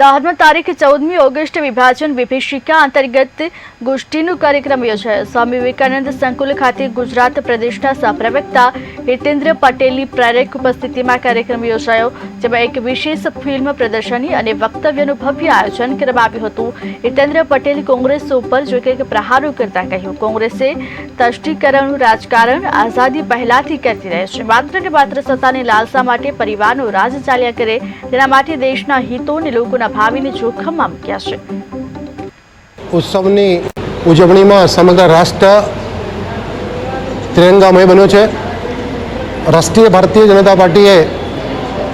દાહોદમાં તારીખ ચૌદમી ઓગસ્ટ વિભાજન વિભીષિકા અંતર્ગત ગોષ્ઠીનું કાર્યક્રમ યોજાયો. સ્વામી વિવેકાનંદ સંકુલ ખાતે ગુજરાત પ્રદેશના સહપ્રવક્તા હિતેન્દ્ર પટેલની પ્રેરક ઉપસ્થિતિમાં કાર્યક્રમ યોજાયો, જેમાં એક વિશેષ ફિલ્મ પ્રદર્શની અને વક્તવ્યનું ભવ્ય આયોજન કરવામાં આવ્યું હતું. હિતેન્દ્ર પટેલ કોંગ્રેસ ઉપર જો કંઈક પ્રહારો કરતા કહ્યું, કોંગ્રેસે તષ્ટીકરણનું રાજકારણ આઝાદી પહેલાથી કરતી રહે છે. માત્ર ને માત્ર સત્તાની લાલસા માટે પરિવારનો રાજ ચાલ્યા કરે, તેના માટે દેશના હિતો અને લોકોના ભાવિને જોખમમાં મૂક્યા છે? ઉત્સવની ઉજવણીમાં સમગ્ર રાષ્ટ્ર ત્રિરંગામય બન્યો છે. રાષ્ટ્રીય ભારતીય જનતા પાર્ટીએ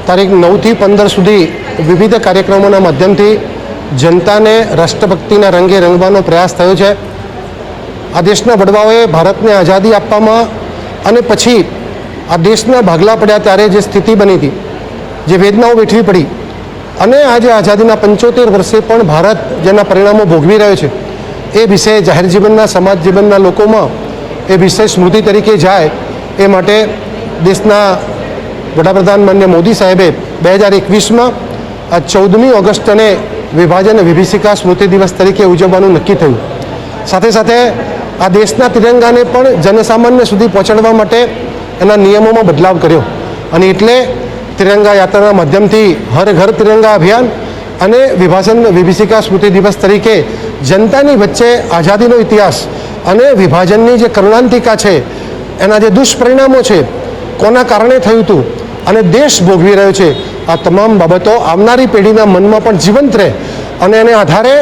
તારીખ નવથી પંદર સુધી વિવિધ કાર્યક્રમોના માધ્યમથી જનતાને રાષ્ટ્રભક્તિના રંગે રંગવાનો પ્રયાસ થયો છે. આ દેશના વડવાઓએ ભારતને આઝાદી આપવામાં અને પછી આ દેશના ભાગલા પડ્યા ત્યારે જે સ્થિતિ બની હતી, જે વેદનાઓ વેઠવી પડી અને આજે આઝાદીના પંચોતેર વર્ષે પણ ભારત જેના પરિણામો ભોગવી રહ્યો છે, એ વિષય જાહેર જીવનના, સમાજ જીવનના લોકોમાં એ વિષય સ્મૃતિ તરીકે જાય, એ માટે દેશના વડાપ્રધાન માન્ય મોદી સાહેબે બે હજાર એકવીસમાં આ ચૌદમી ઓગસ્ટને વિભાજન વિભીષિકા સ્મૃતિ દિવસ તરીકે ઉજવવાનું નક્કી થયું. સાથે સાથે આ દેશના તિરંગાને પણ જનસામાન્ય સુધી પહોંચાડવા માટે એના નિયમોમાં બદલાવ કર્યો. અને એટલે તિરંગા યાત્રાના માધ્યમથી હર ઘર તિરંગા અભિયાન અને વિભાજન વિભીષિકા સ્મૃતિ દિવસ તરીકે જનતાની વચ્ચે આઝાદીનો ઇતિહાસ અને વિભાજનની જે કરુણાંતિકા છે, એના જે દુષ્પરિણામો છે, કોના કારણે થયું હતું અને દેશ ભોગવી રહ્યો છે, આ તમામ બાબતો આવનારી પેઢીના મનમાં પણ જીવંત રહે અને એને આધારે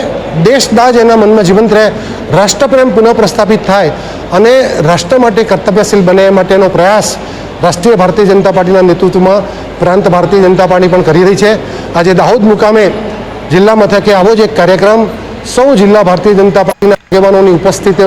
દેશદાજ એના મનમાં જીવંત રહે, રાષ્ટ્રપ્રેમ પુનઃ પ્રસ્થાપિત થાય અને રાષ્ટ્ર માટે કર્તવ્યશીલ બને એ માટેનો પ્રયાસ રાષ્ટ્રીય ભારતીય જનતા પાર્ટીના નેતૃત્વમાં પ્રાંત ભારતીય જનતા પાર્ટી પણ કરી રહી છે. આજે દાહોદ મુકામે જિલ્લા મથકે આવો જ એક કાર્યક્રમ સૌ જિલ્લા ભારતીય જનતા પાર્ટીના આગેવાનોની ઉપસ્થિતિમાં